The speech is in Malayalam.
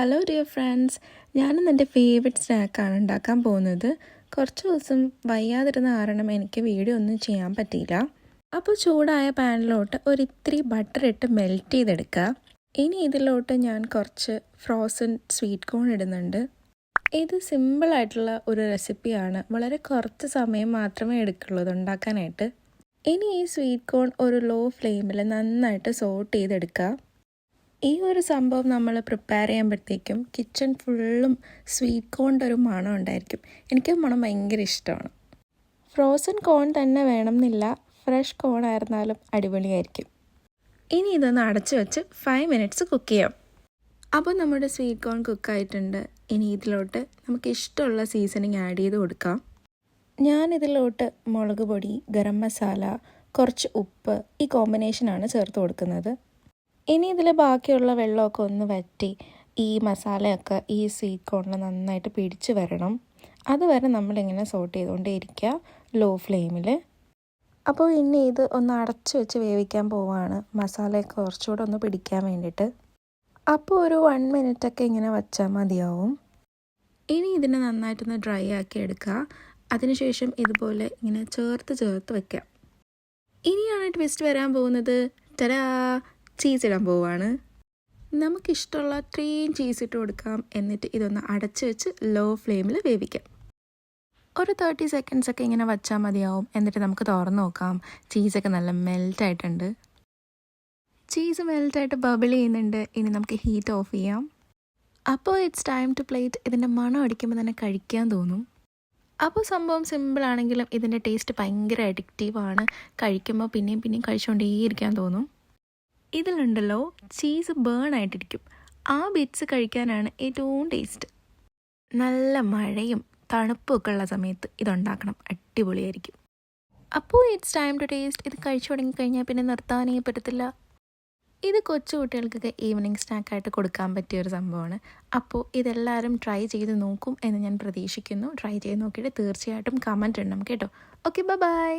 ഹലോ ഡിയർ ഫ്രണ്ട്സ് ഞാനിന്ന് എന്റെ ഫേവറേറ്റ് സ്നാക്കാണ് ഉണ്ടാക്കാൻ പോകുന്നത്. കുറച്ച് ദിവസം വയ്യാതിരുന്ന കാരണം എനിക്ക് വീഡിയോ ഒന്നും ചെയ്യാൻ പറ്റിയില്ല. അപ്പോൾ ചൂടായ പാനിലോട്ട് ഒരു ഇത്തിരി ബട്ടർ ഇട്ട് മെൽറ്റ് ചെയ്തെടുക്കുക. ഇനി ഇതിലോട്ട് ഞാൻ കുറച്ച് ഫ്രോസൺ സ്വീറ്റ് കോൺ ഇടുന്നുണ്ട്. ഇത് സിമ്പിളായിട്ടുള്ള ഒരു റെസിപ്പിയാണ് വളരെ കുറച്ച് സമയം മാത്രമേ എടുക്കുള്ളൂ ഉണ്ടാക്കാനായിട്ട്. ഇനി ഈ സ്വീറ്റ് കോൺ ഒരു ലോ ഫ്ലെയിമിൽ നന്നായിട്ട് സോട്ട് ചെയ്തെടുക്കുക. ഈ ഒരു സംഭവം നമ്മൾ പ്രിപ്പയർ ചെയ്യുമ്പോഴത്തേക്കും കിച്ചൺ ഫുള്ളും സ്വീറ്റ് കോണിന്റെ ഒരു മണം ഉണ്ടായിരിക്കും. എനിക്ക് മണം ഭയങ്കര ഇഷ്ടമാണ്. ഫ്രോസൺ കോൺ തന്നെ വേണമെന്നില്ല ഫ്രഷ് കോൺ ആയിരുന്നാലും അടിപൊളിയായിരിക്കും. ഇനി ഇതൊന്ന് അടച്ചു വെച്ച് ഫൈവ് മിനിറ്റ്സ് കുക്ക് ചെയ്യാം. അപ്പോൾ നമ്മുടെ സ്വീറ്റ് കോൺ കുക്കായിട്ടുണ്ട് ഇനി ഇതിലോട്ട് നമുക്ക് ഇഷ്ടമുള്ള സീസണിങ് ആഡ് ചെയ്ത് കൊടുക്കാം. ഞാൻ ഇതിലോട്ട് മുളക് പൊടി ഗരം മസാല കുറച്ച് ഉപ്പ് ഈ കോമ്പിനേഷനാണ് ചേർത്ത് കൊടുക്കുന്നത്. ഇനി ഇതിൽ ബാക്കിയുള്ള വെള്ളമൊക്കെ ഒന്ന് വറ്റി ഈ മസാലയൊക്കെ ഈ സ്വീറ്റ് കോണിൽ നന്നായിട്ട് പിടിച്ച് വരണം. അതുവരെ നമ്മളിങ്ങനെ സോട്ട് ചെയ്തുകൊണ്ടേ ഇരിക്കുക ലോ ഫ്ലെയിമിൽ അപ്പോൾ ഇനി ഇത് ഒന്ന് അടച്ചു വെച്ച് വേവിക്കാൻ പോവാണ്. മസാലയൊക്കെ കുറച്ചുകൂടെ ഒന്ന് പിടിക്കാൻ വേണ്ടിയിട്ട്. അപ്പോൾ ഒരു വൺ മിനിറ്റൊക്കെ ഇങ്ങനെ വച്ചാൽ മതിയാവും. ഇനി ഇതിനെ നന്നായിട്ടൊന്ന് ഡ്രൈ ആക്കി എടുക്കുക. അതിനുശേഷം ഇതുപോലെ ഇങ്ങനെ ചേർത്ത് ചേർത്ത് വെക്കാം ഇനിയാണ് ട്വിസ്റ്റ് വരാൻ പോകുന്നത്. തരാ ചീസ് ഇടാൻ പോവുകയാണ് നമുക്കിഷ്ടമുള്ള അത്രയും ചീസ് ഇട്ട് കൊടുക്കാം. എന്നിട്ട് ഇതൊന്ന് അടച്ചു വെച്ച് ലോ ഫ്ലെയിമിൽ വേവിക്കാം. ഒരു തേർട്ടി സെക്കൻഡ്സ് ഒക്കെ ഇങ്ങനെ വച്ചാൽ മതിയാവും. എന്നിട്ട് നമുക്ക് തുറന്ന് നോക്കാം. ചീസൊക്കെ നല്ല മെൽറ്റ് ആയിട്ടുണ്ട്. ചീസ് മെൽറ്റായിട്ട് ബബിൾ ചെയ്യുന്നുണ്ട്. ഇനി നമുക്ക് ഹീറ്റ് ഓഫ് ചെയ്യാം. അപ്പോൾ ഇറ്റ്സ് ടൈം ടു പ്ലേറ്റ് ഇതിന്റെ മണം അടിക്കുമ്പോൾ തന്നെ കഴിക്കാൻ തോന്നും. അപ്പോൾ സംഭവം സിമ്പിൾ ആണെങ്കിലും ഇതിന്റെ ടേസ്റ്റ് ഭയങ്കര അഡിക്റ്റീവാണ് കഴിക്കുമ്പോൾ പിന്നെയും പിന്നെയും കഴിച്ചുകൊണ്ടേയിരിക്കാൻ തോന്നും. ഇതിലുണ്ടല്ലോ ചീസ് ബേൺ ആയിട്ടിരിക്കും. ആ ബിറ്റ്സ് കഴിക്കാനാണ് ഏറ്റവും ടേസ്റ്റ് നല്ല മഴയും തണുപ്പൊക്കെ ഉള്ള സമയത്ത് ഇതുണ്ടാക്കണം. അടിപൊളിയായിരിക്കും. അപ്പോൾ ഇറ്റ്സ് ടൈം ടു ടേസ്റ്റ് ഇത് കഴിച്ചു തുടങ്ങി കഴിഞ്ഞാൽ പിന്നെ നിർത്താനേ പറ്റത്തില്ല. ഇത് കൊച്ചു കുട്ടികൾക്കൊക്കെ ഈവനിങ് സ്നാക്കായിട്ട് കൊടുക്കാൻ പറ്റിയ ഒരു സംഭവമാണ്. അപ്പോൾ ഇതെല്ലാവരും ട്രൈ ചെയ്ത് നോക്കും എന്ന് ഞാൻ പ്രതീക്ഷിക്കുന്നു. ട്രൈ ചെയ്ത് നോക്കിയിട്ട് തീർച്ചയായിട്ടും കമന്റ് ഇടണം കേട്ടോ. Okay bye